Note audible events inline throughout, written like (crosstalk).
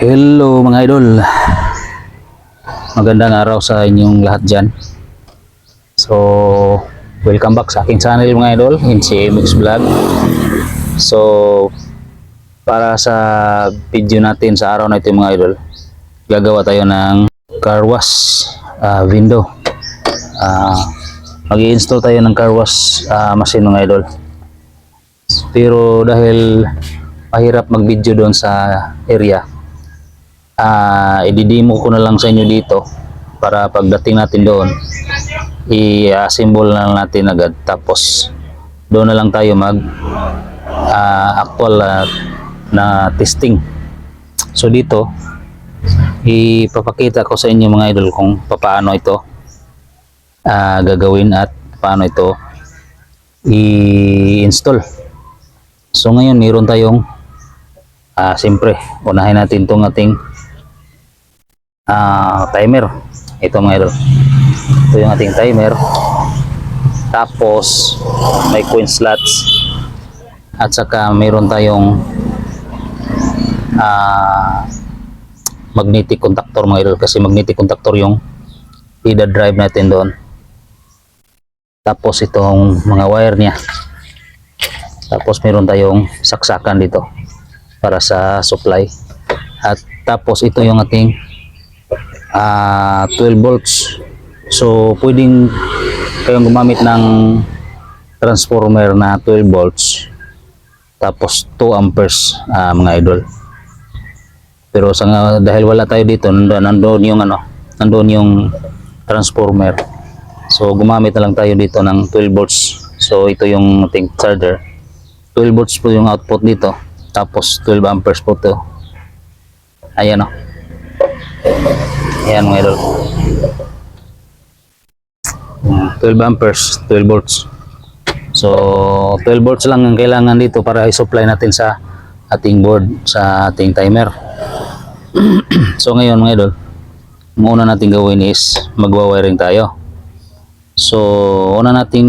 Hello mga idol. Magandang araw sa inyong lahat dyan. So, welcome back sa aking channel mga idol, NCMX Vlog. So, para sa video natin sa araw na ito mga idol, gagawa tayo ng car wash ah, window. Ah, mag-i-install tayo ng car wash ah, machine mga idol. Pero dahil mahirap mag-video doon sa area, ah i-demo ko na lang sa inyo dito para pagdating natin doon i-assemble na natin agad. Tapos doon na lang tayo mag ah, actual ah, na testing. So dito ipapakita ko sa inyo mga idol kung paano ito ah, gagawin at paano ito i-install. So ngayon meron tayong ah siyempre unahin natin itong ating ah timer. Ito mga idol. Ito yung ating timer. Tapos may coin slots. At saka mayroon tayong ah magnetic contactor mga idol. Kasi magnetic contactor yung ida drive natin doon. Tapos itong mga wire niya. Tapos meron tayong saksakan dito para sa supply. At tapos ito yung ating ah 12 volts. So pwedeng kayong gumamit ng transformer na 12 volts tapos 2 amperes ah, mga idol. Pero sa dahil wala tayo dito nandoon, nandoon yung ano nandoon yung transformer. So gumamit na lang tayo dito ng 12 volts. So ito yung ating charger. 12 volts po yung output dito tapos 12 amperes po to. Ayan o ayan mga idol. Hmm, 12 amperes 12 volts. So 12 volts lang ang kailangan dito para i-supply natin sa ating board sa ating timer. (clears throat) So ngayon mga idol ang una natin gawin is magwa-wiring tayo. So una nating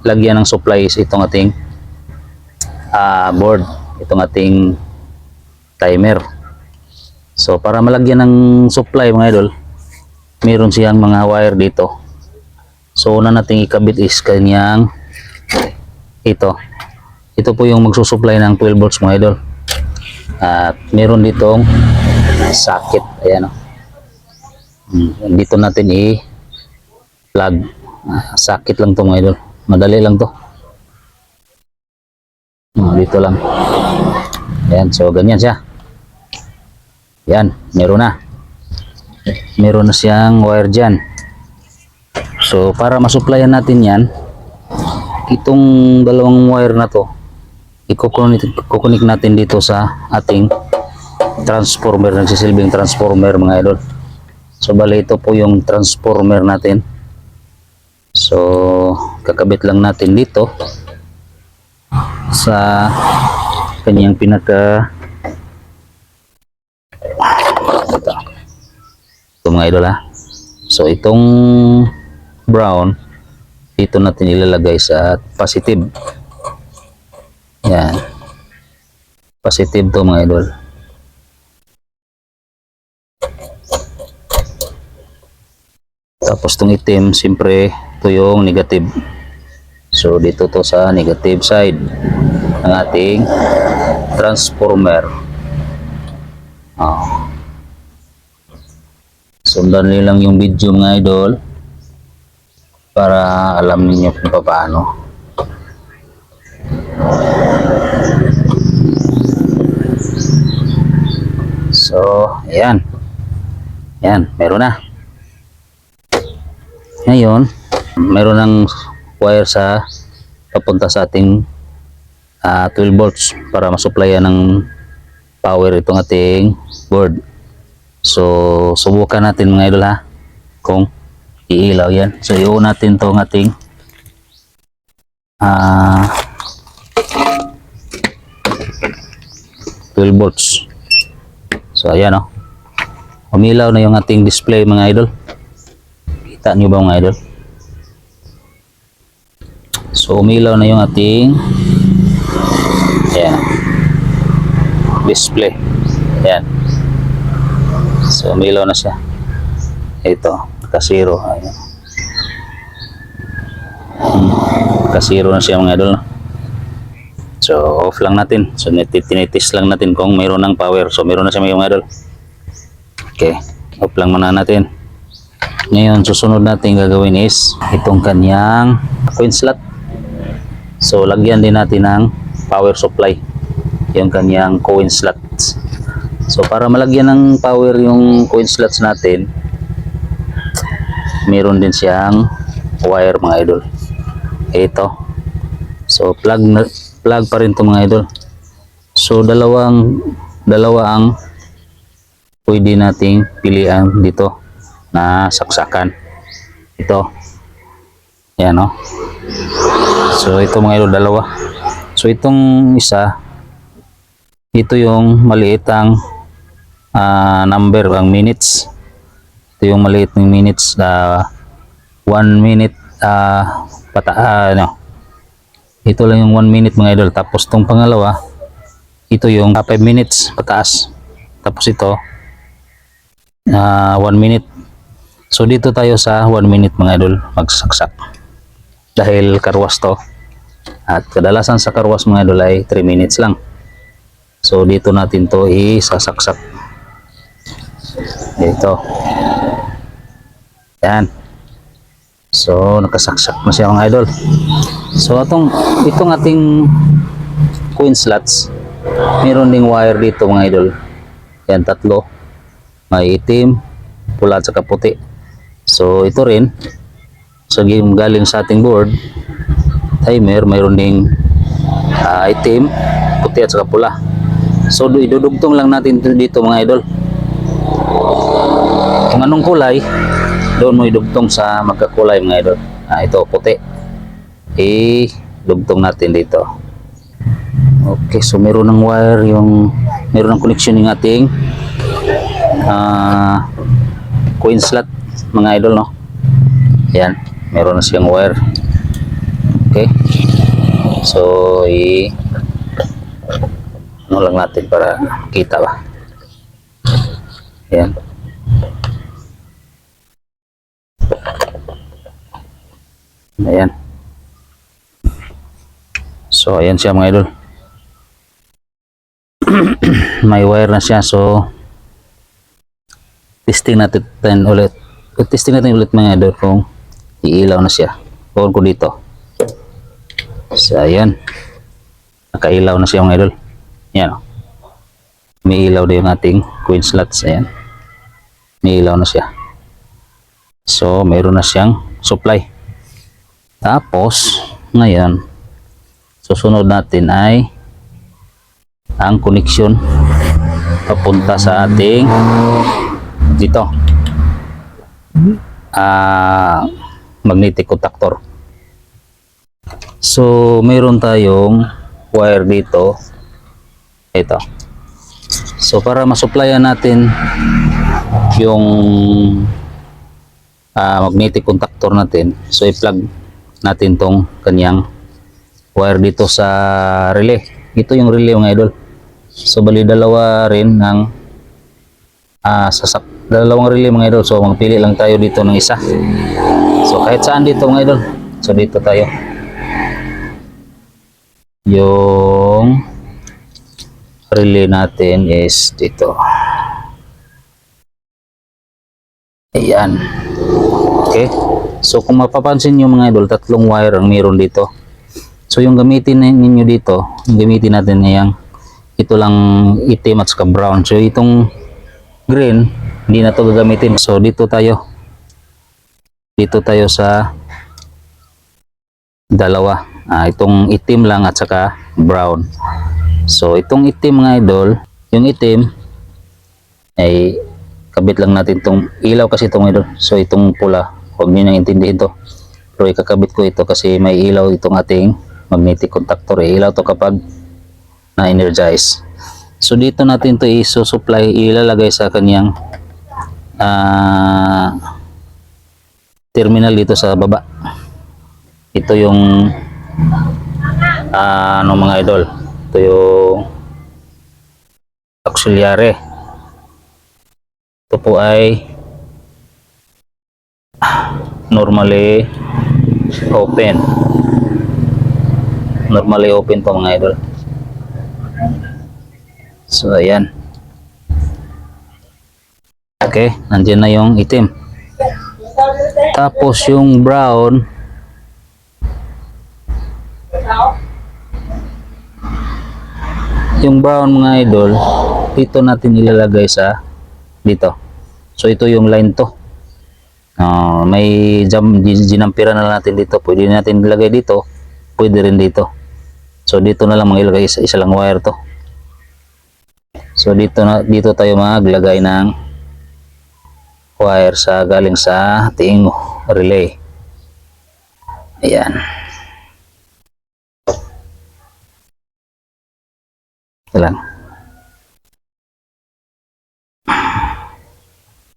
lagyan ng supply is itong ating ah, board itong ating timer so para malagyan ng supply mga idol meron siyang mga wire dito. So una nating ikabit is kanyang ito. Ito po yung magsusupply ng 12 volts mga idol. At meron ditong socket. Ayan o Hmm, dito natin i plug Ah, socket lang to mga idol. Madali lang to. Hmm, dito lang. Ayan so ganyan siya yan meron na. Meron na siyang wire dyan. So para masupplyan natin yan itong dalawang wire na to kukunik natin dito sa ating transformer nagsisilbing transformer mga idol. So bali ito po yung transformer natin. So kakabit lang natin dito sa kanyang pinaka ito mga idol ha. So itong brown dito natin ilalagay sa positive. Yan. Positive to mga idol. Tapos tong itim siyempre ito yung negative. So dito to sa negative side ng ating transformer. Oh. Sundan niyo lang yung video mga idol para alam niyo kung paano So, ayan. Ayan, meron na. Ngayon, meron ng wire sa papunta sa ating ah, 12 volts para masupplyan ng power itong ating board. So, subukan natin mga idol ha kung iilaw yan. So, i-on natin itong ating ah 12 volts. So, ayan o. Umilaw na yung ating display mga idol. Kita nyo ba mga idol? So, umilaw na yung ating ayan, display. So, umilaw na siya. Ito, kasiro. Ayan. Kasiro na siya mga idol. So, off lang natin. So, niti- tinitis lang natin kung mayroon ng power. So, mayroon na siya mga idol. Okay, off lang muna natin. Ngayon, susunod natin gagawin is itong kanyang coin slot. So, lagyan din natin ng power supply. Yung kanyang coin slots. So, para malagyan ng power yung coin slots natin, meron din siyang wire mga idol. Ito. So, plug na, plug pa rin to mga idol. So, dalawang dalawa ang pwede nating pilian dito na saksakan. Ito. Yan, no? So, ito mga idol, dalawa. So, itong isa, ito yung maliitang ah, number, ang minutes. Ito yung maliit ng minutes, na one minute, ah, pata, ah, ano, ito lang yung 1 minute mga idol. Tapos tong pangalawa, ito yung 5 minutes pataas. Tapos ito, na 1 minute. So dito tayo sa 1 minute mga idol, magsaksak. Dahil karwas to. At kadalasan sa karwas mga idol ay 3 minutes lang. So dito natin to isasaksak. Dito. Yan. So nakasaksak na siya mga idol. So atong itong ating coin slots, meron ding wire dito mga idol. Yan tatlo. May itim, pula at saka puti. So ito rin so game galing sa ating board timer mayroon ding ah, itim, puti at saka pula. So idudugtong lang natin ito dito mga idol. Kung anong kulay, doon mo idugtong sa magkakulay mga idol. Ah, ito puti. Eh dugtong natin dito. Okay so meron ng wire yung meron ng connection yung ating ah coin slot mga idol no? Yan meron na siyang wire. Okay. So i ano lang natin para kita ba? Yan ayan So, ayan siya mga idol. (clears throat) May wire na siya. So, testing natin ulit. Testing natin ulit mga idol kung iilaw na siya. Huwag ko dito. So, ayan. Nakailaw na siya mga idol. Yan. oh. May ilaw na yung ating coin slots. Ayan. May ilaw na siya. So, mayroon na siyang supply. Tapos, ngayon, susunod natin ay ang connection papunta sa ating dito. Ah magnetic contactor. So mayroon tayong wire dito. Ito. So para masupplyan natin yung ah, magnetic contactor natin so i-plug natin tong kanyang wire dito sa relay. Ito yung relay mga idol. So bali dalawa rin ng ah sasak dalawang relay mga idol. So magpili lang tayo dito ng isa. So kahit saan dito mga idol. So dito tayo. Yung relay natin is dito. Ayan. Okay. So kung mapapansin nyo mga idol, tatlong wire ang meron dito. So yung gamitin ninyo dito, yung gamitin natin na yung ito lang itim at saka brown. So itong green, hindi na to gagamitin. So dito tayo. Dito tayo sa dalawa. Ah, itong itim lang at saka brown. So itong itim mga idol, yung itim ay kabit lang natin itong ilaw kasi itong idol. So itong pula, huwag niyo nang intindihin to. Pero ikakabit ko ito kasi may ilaw itong ating magnetic contactor. Eh. Ilaw to kapag na-energize. So dito natin to i-supply, ilalagay sa kanyang ah, terminal dito sa baba. Ito yung ah, ano mga idol. Ito yung auxiliary. ito po ay normally open. Normally open po mga idol. So, ayan. Okay, nandiyan na yung itim. Tapos yung brown, yung brown mga idol, dito natin ilalagay sa dito. So ito yung line to. Ah, may jam ginampiran na lang natin dito. Pwede natin ilagay dito, pwede rin dito. So dito na lang magilagay isa, isa lang wire to. So dito na dito tayo maglagay ng wire sa galing sa ating relay. Ayan. Ito lang.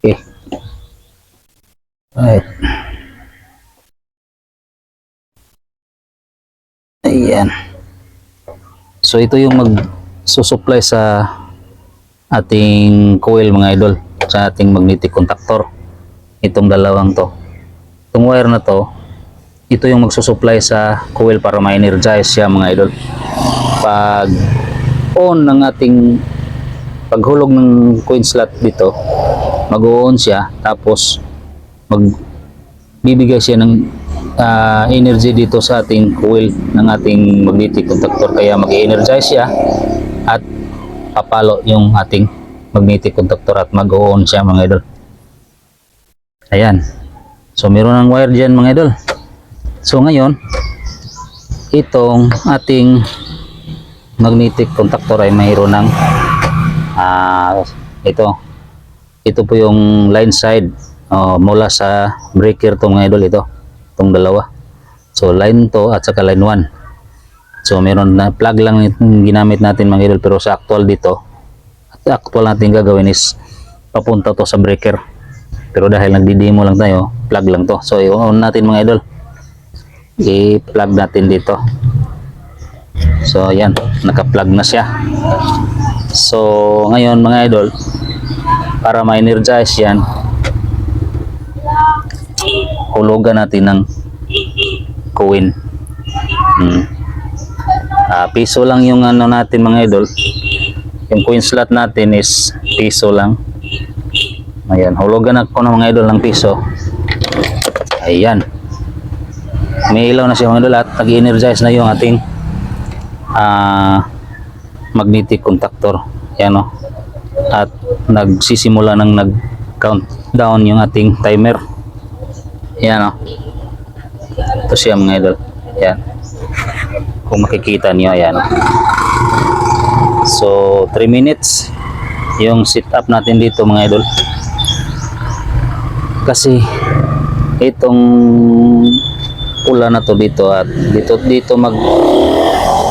Okay. Right. Ayan. So ito yung mag susupply sa ating coil mga idol sa ating magnetic contactor. Itong dalawang to. Itong wire na to, ito yung magsusupply sa coil para ma-energize siya mga idol. Pag on ng ating paghulog ng coin slot dito, mag-on siya tapos mag bibigay siya ng ah, energy dito sa ating coil ng ating magnetic contactor kaya mag-energize siya at papalo yung ating magnetic contactor at mag-on siya mga idol. Ayan. So meron ng wire dyan mga idol. So ngayon, itong ating magnetic contactor ay mayroon ng ah ito ito po yung line side oh, mula sa breaker to mga idol ito itong dalawa. So line to at saka line 1 so meron na plug lang ginamit natin mga idol pero sa actual dito at actual natin gagawin is papunta to sa breaker. Pero dahil nagdi-demo lang tayo plug lang to. So i-on natin mga idol. I-plug natin dito. So ayan, naka-plug na siya. So ngayon mga idol, para ma-energize yan, hulugan natin ng coin. Hmm. Ah, piso lang yung ano natin mga idol. Yung coin slot natin is piso lang. Ayan, hulugan ako ng mga idol ng piso. Ayan. May ilaw na siya mga idol at nag-energize na yung ating ah magnetic contactor. Yan o. At nagsisimula ng nag-countdown yung ating timer. Yan o. Ito siya mga idol. Yan. Kung makikita niyo, ayan. o. So, 3 minutes yung setup natin dito mga idol. Kasi itong pula na to dito at dito dito mag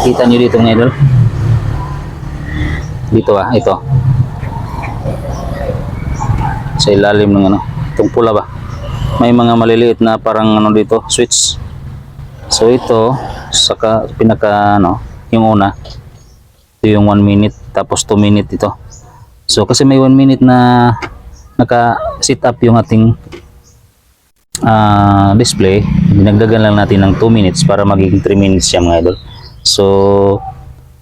Kita nyo dito mga idol. Dito ah, ito. Sa ilalim ng ano, itong pula ba. May mga maliliit na parang ano dito, switch. So ito, saka pinaka ano, yung una, ito yung 1 minute, tapos 2 minute ito. So kasi may 1 minute na naka-sit up yung ating ah, display, dinagdagan lang natin ng 2 minutes para magiging 3 minutes siya mga idol. So,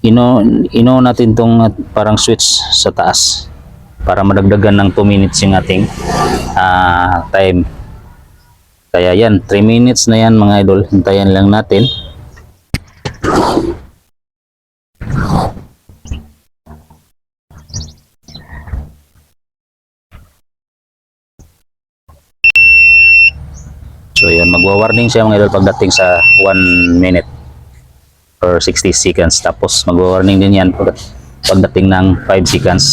ino ino natin tong parang switch sa taas para madagdagan ng 2 minutes yung ating ah, time. Kaya yan, 3 minutes na yan mga idol. Hintayan lang natin. So yun, magwa-warning siya mga idol pagdating sa 1 minute or 60 seconds. Tapos magwa-warning din yan pag pagdating ng 5 seconds.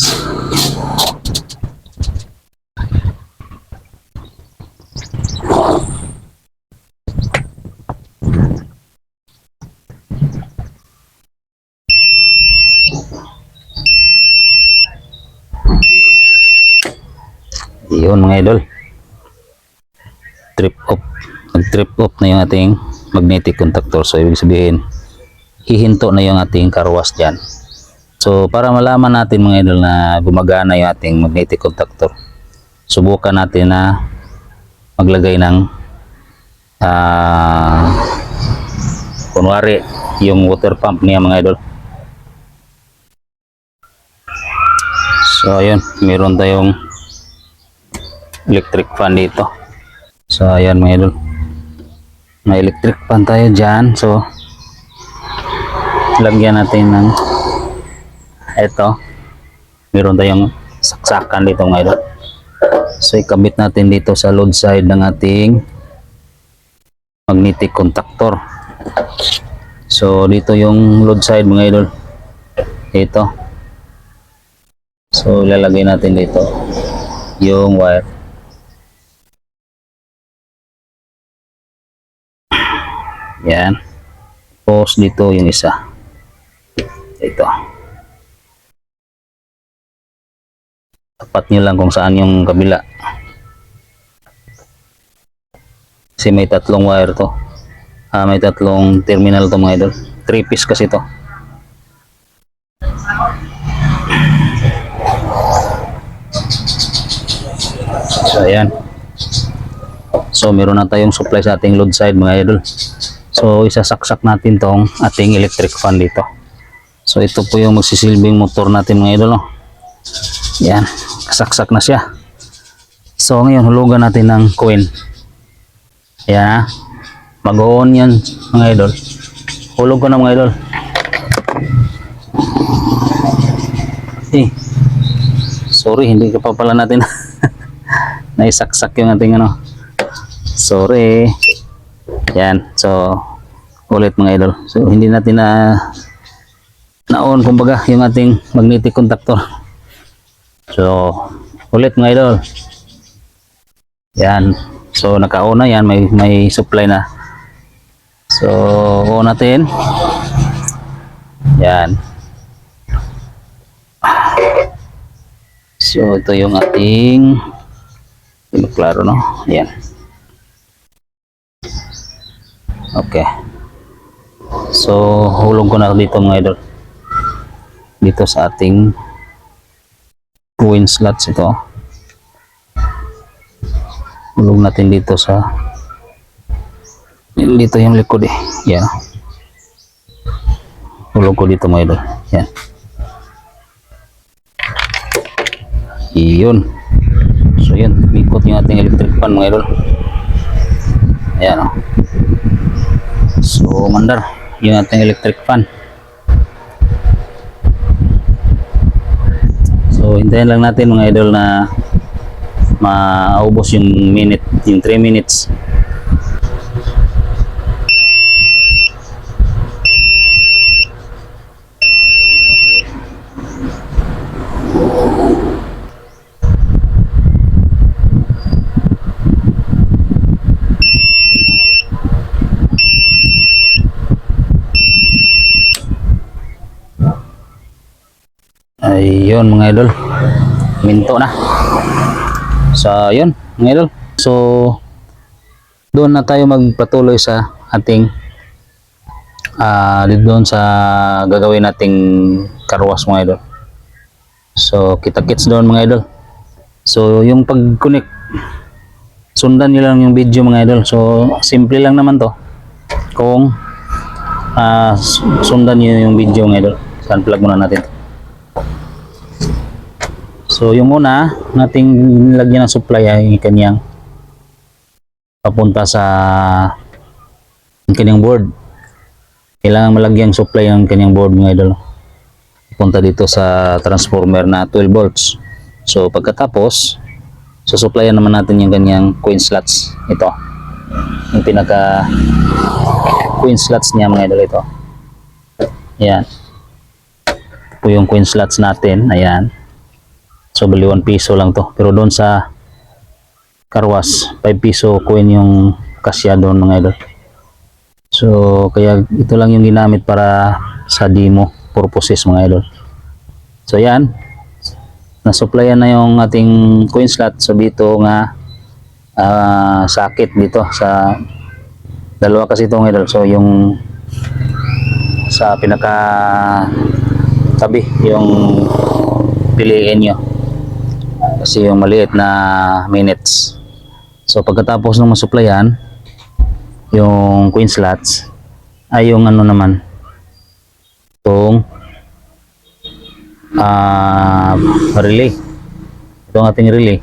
Yun mga idol. Trip off. Nag-trip off na yung ating magnetic contactor. So ibig sabihin, hihinto na yung ating karwas dyan. So para malaman natin mga idol na gumagana yung ating magnetic contactor, subukan natin na maglagay ng ah kunwari yung water pump niya mga idol so ayun meron tayong electric fan dito. So ayan mga idol. May electric fan tayo dyan. So lagyan natin ng ito meron tayong saksakan dito mga idol. So ikabit natin dito sa load side ng ating magnetic contactor. So dito yung load side mga idol. Dito. So ilalagay natin dito yung wire yan. Tapos dito yung isa. Ito. Tapat nyo lang kung saan yung kabila. Kasi may tatlong wire to. Ah, may tatlong terminal to mga idol. 3 piece kasi to. So ayan. So meron na tayong supply sa ating load side mga idol so isasaksak natin tong ating electric fan dito. So ito po yung magsisilbing motor natin mga idol no? yan kasaksak na siya. So ngayon hulugan natin ng coin. Yan ha mag-on yan mga idol. Hulog ko na mga idol. Eh sorry hindi ka pa pala natin (laughs) naisaksak yung ating ano. Sorry yan. So ulit mga idol. So hindi natin na na-on kumbaga yung ating magnetic contactor. So ulit mga idol. Yan. So naka-on na yan. May may supply na. So on natin. Yan. So ito yung ating klaro no? Yan okay so hulog ko na dito mga idol dito sa ating coin slots ito hulog natin dito sa dito yung likod eh yan hulog ko dito mga idol yan iyon so yun ikot yung ating electric fan mga idol ayan o so mandar yung ating electric fan. So hintayin lang natin mga idol na maubos yung minute yung 3 minutes ayun mga idol. Minto na. So yun mga idol. So doon na tayo magpatuloy sa ating ah doon sa gagawin nating karwas mga idol. So kita kits doon mga idol. So yung pag connect sundan nyo lang yung video mga idol. So simple lang naman to. Kung ah, sundan nyo yung video mga idol. Plug muna natin. to So yung una, nating nilagyan ng supply ay kanyang papunta sa kanyang board. Kailangan malagyan supply ng kanyang board mga idol. Punta dito sa transformer na 12 volts. So pagkatapos, susuplayan naman natin yung kanyang coin slots. Ito. Yung pinaka coin slots niya mga idol ito. Ayan. Ito yung coin slots natin. Ayan. So, bali 1 piso lang to. Pero doon sa karwas, 5 piso coin yung kasya doon mga idol. So, kaya ito lang yung ginamit para sa demo purposes mga idol. So, yan. Nasupplyan na yung ating coin slot. So, dito nga ah, sakit dito sa dalawa kasi itong idol. So, yung sa pinaka tabi yung piliin nyo Kasi yung maliit na minutes. So pagkatapos ng masuplayan, yung queen slots, ay yung ano naman, itong ah relay. Ito ang ating relay.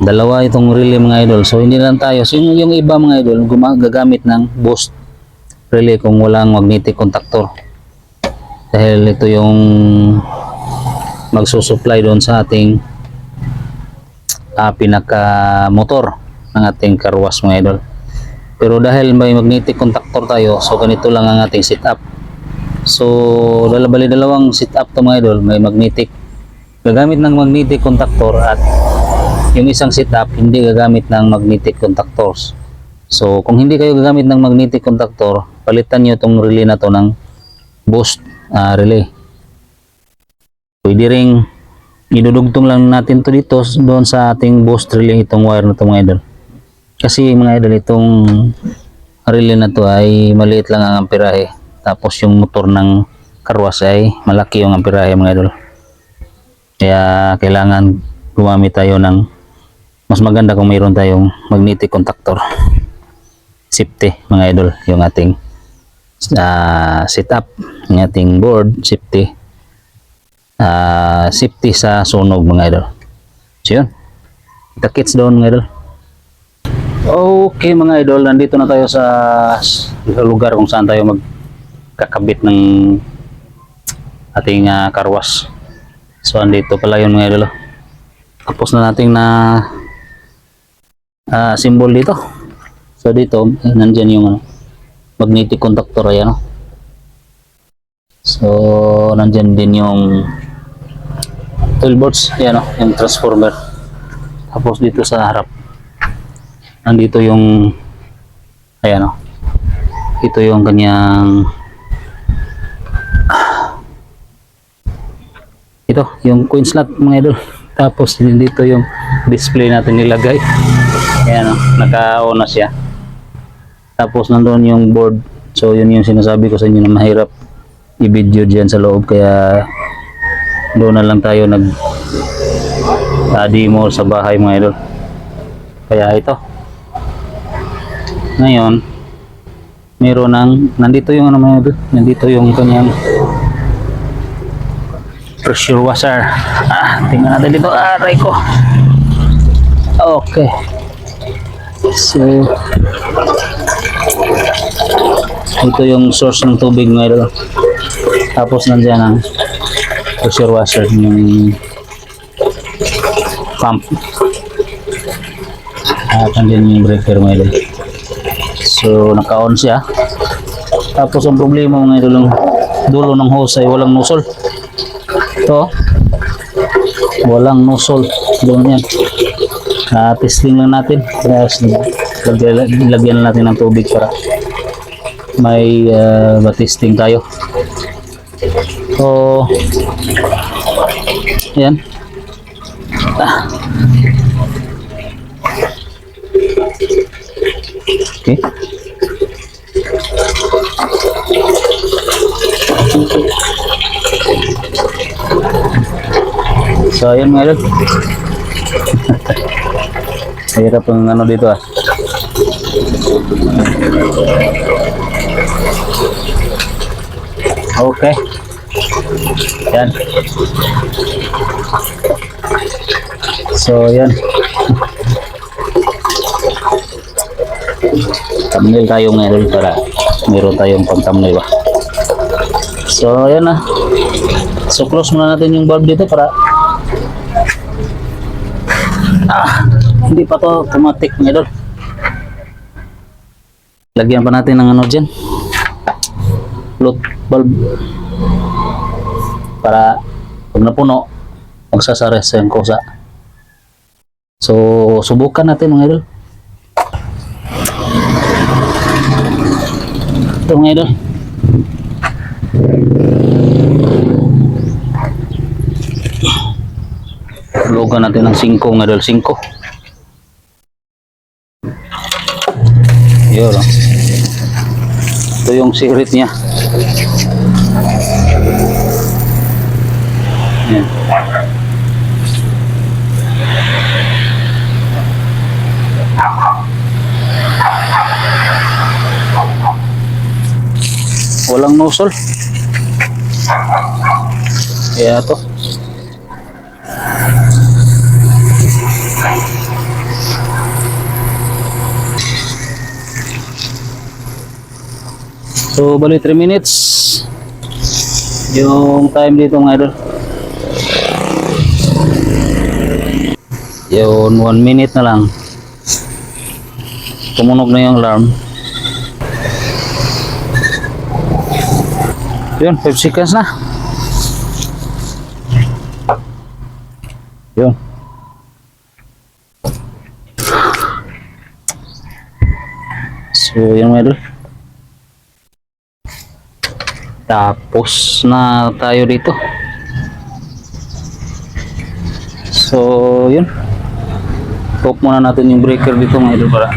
Dalawa itong relay mga idol. So hindi lang tayo. So yung, yung iba mga idol, gumagamit ng boost relay kung walang magnetic contactor. Dahil ito yung magsusupply doon sa ating ah, pinaka motor ng ating carwash mga idol. Pero dahil may magnetic contactor tayo, so ganito lang ang ating setup. So, dalabali dalawang setup to mga idol, may magnetic gagamit ng magnetic contactor at yung isang setup hindi gagamit ng magnetic contactors. So, kung hindi kayo gagamit ng magnetic contactor, palitan nyo itong relay na to ng boost ah, relay. Pwede ring idudugtong lang natin to dito doon sa ating boost relay itong wire na to mga idol. Kasi mga idol itong relay na to ay maliit lang ang amperahe. Tapos yung motor ng karwas ay malaki yung amperahe mga idol. Kaya kailangan gumamit tayo ng mas maganda kung mayroon tayong magnetic contactor. Safety mga idol yung ating ah, setup ng ating board safety ah safety sa sunog mga idol. So yun. Kita kits doon mga idol. Okay mga idol. Nandito na tayo sa, lugar kung saan tayo magkakabit ng ating uh, karwas. So andito pala yun mga idol. Tapos na nating na ah, symbol dito. So dito nandyan yung ano, magnetic contactor ayan oh. So, nandyan din yung 12 volts, yan o, yung transformer. Tapos dito sa harap, nandito yung, ayan o, ito yung kanyang, ito, yung coin slot mga idol. Tapos dito yung display natin nilagay. Ayan o, naka-on na siya. Tapos nandoon yung board. So, yun yung sinasabi ko sa inyo na mahirap i-video dyan sa loob kaya doon na lang tayo nag uh, demo sa bahay mga idol. Kaya ito. Ngayon meron ng nandito yung ano mga idol? Nandito yung kanyang pressure washer. Ah, tingnan natin dito. Aray ko. Okay. So ito yung source ng tubig mga idol. Tapos nandiyan ang pressure washer yung pump. At nandiyan yung breaker mga idol so naka-on siya. Tapos ang problema mga idol dulo ng hose ay walang nozzle. Ito walang nozzle. Doon yan. Na testing lang natin. Kaya lagyan, natin ng tubig para may uh, testing tayo. So, yan. Ah. Okay. So, ayun mga (laughs) idol. Mahirap ang ano dito ah. Okay. Yan. So, yan. thumbnail tayo ngayon para meron tayong pang thumbnail ba. So, yan na. So, close muna natin yung bulb dito para ah, hindi pa to automatic ngayon. Lagyan pa natin ng ano dyan. Float bulb para pag napuno magsasares sa yung kusa so subukan natin mga idol. Ito mga idol. Lugan natin ng 5 mga idol. 5 yun oh. ito yung secret niya nozzle. Kaya to. So, bali 3 minutes. Yung time dito mga idol. Yun, 1 minute na lang. Tumunog na yung alarm. Yun, 5 seconds na. Yun. So, yun mga. Tapos na tayo dito. So, yun. Top muna natin yung breaker dito mga idol para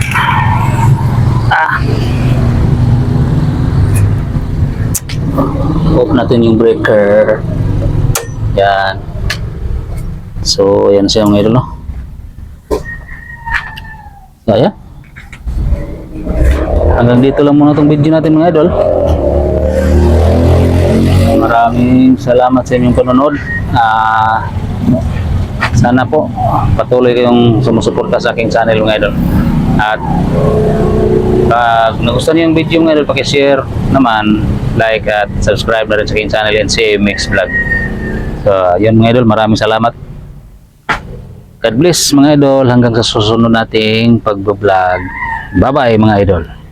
Off natin yung breaker. Yan. So, yan siya mga idol, no? So, ayan. Hanggang dito lang muna itong video natin mga idol. Maraming salamat sa inyong panonood. Ah, sana po patuloy kayong sumusuporta sa aking channel mga idol. At pag nagustuhan niyo yung video mga idol, pakishare naman, like at subscribe na rin sa aking channel and si Mix Vlog. So, yun mga idol, maraming salamat. God bless mga idol hanggang sa susunod nating pag-vlog. Bye-bye mga idol.